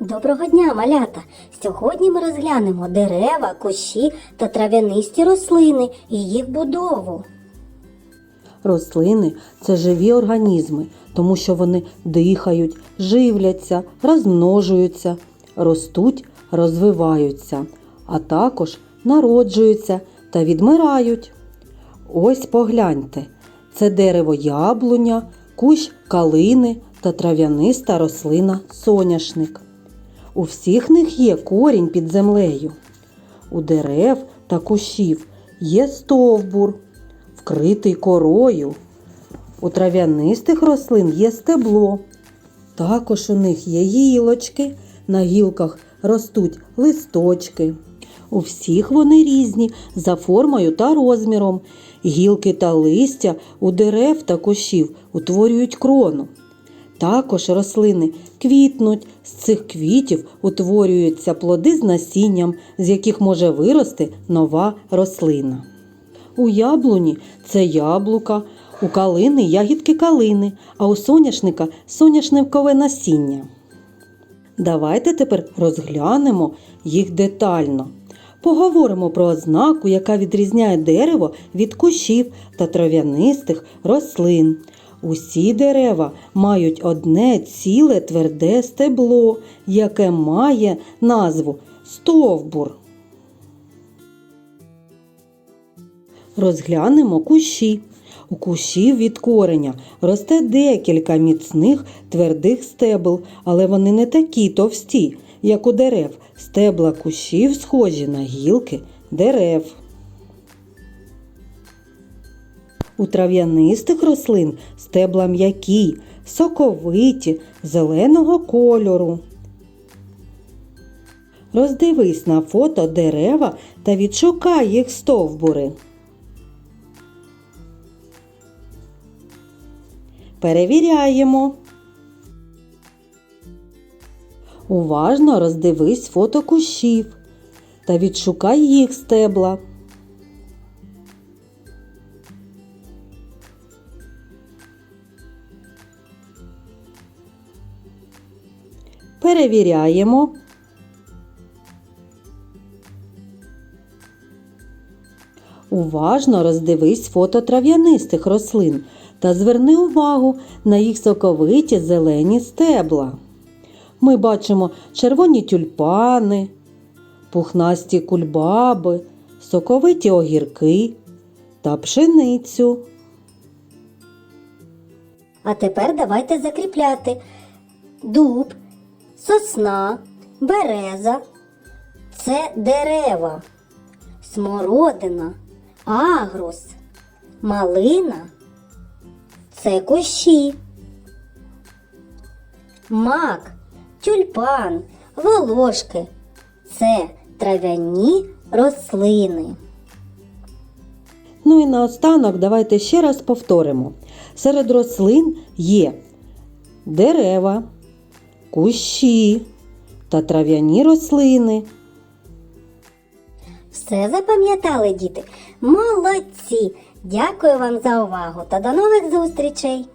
Доброго дня, малята! Сьогодні ми розглянемо дерева, кущі та трав'янисті рослини і їх будову. Рослини це живі організми, тому що вони дихають, живляться, розмножуються, ростуть, розвиваються, а також народжуються та відмирають. Ось погляньте, це дерево яблуня, кущ калини та трав'яниста рослина соняшник. У всіх них є корінь під землею. У дерев та кущів є стовбур, вкритий корою. У трав'янистих рослин є стебло. Також у них є гілочки, на гілках ростуть листочки. У всіх вони різні за формою та розміром. Гілки та листя у дерев та кущів утворюють крону. Також рослини квітнуть, з цих квітів утворюються плоди з насінням, з яких може вирости нова рослина. У яблуні це яблука, у калини ягідки калини, а у соняшника соняшникове насіння. Давайте тепер розглянемо їх детально. Поговоримо про ознаку, яка відрізняє дерево від кущів та трав'янистих рослин. Усі дерева мають одне ціле тверде стебло, яке має назву стовбур. Розглянемо кущі. У кущів від кореня росте декілька міцних твердих стебл, але вони не такі товсті, як у дерев. Стебла кущів схожі на гілки дерев. У трав'янистих рослин стебла м'які, соковиті, зеленого кольору. Роздивись на фото дерева та відшукай їх стовбури. Перевіряємо. Уважно роздивись фото кущів та відшукай їх стебла. Перевіряємо. Уважно роздивись фото трав'янистих рослин та зверни увагу на їх соковиті зелені стебла. Ми бачимо червоні тюльпани, пухнасті кульбаби, соковиті огірки та пшеницю. А тепер давайте закріпляти дуб, сосна, береза це дерева, смородина, агрус, малина це кущі. Мак, тюльпан, волошки це трав'яні рослини. Ну і наостанок давайте ще раз повторимо. Серед рослин є дерева, кущі та трав'яні рослини. Все запам'ятали, діти? Молодці! Дякую вам за увагу та до нових зустрічей!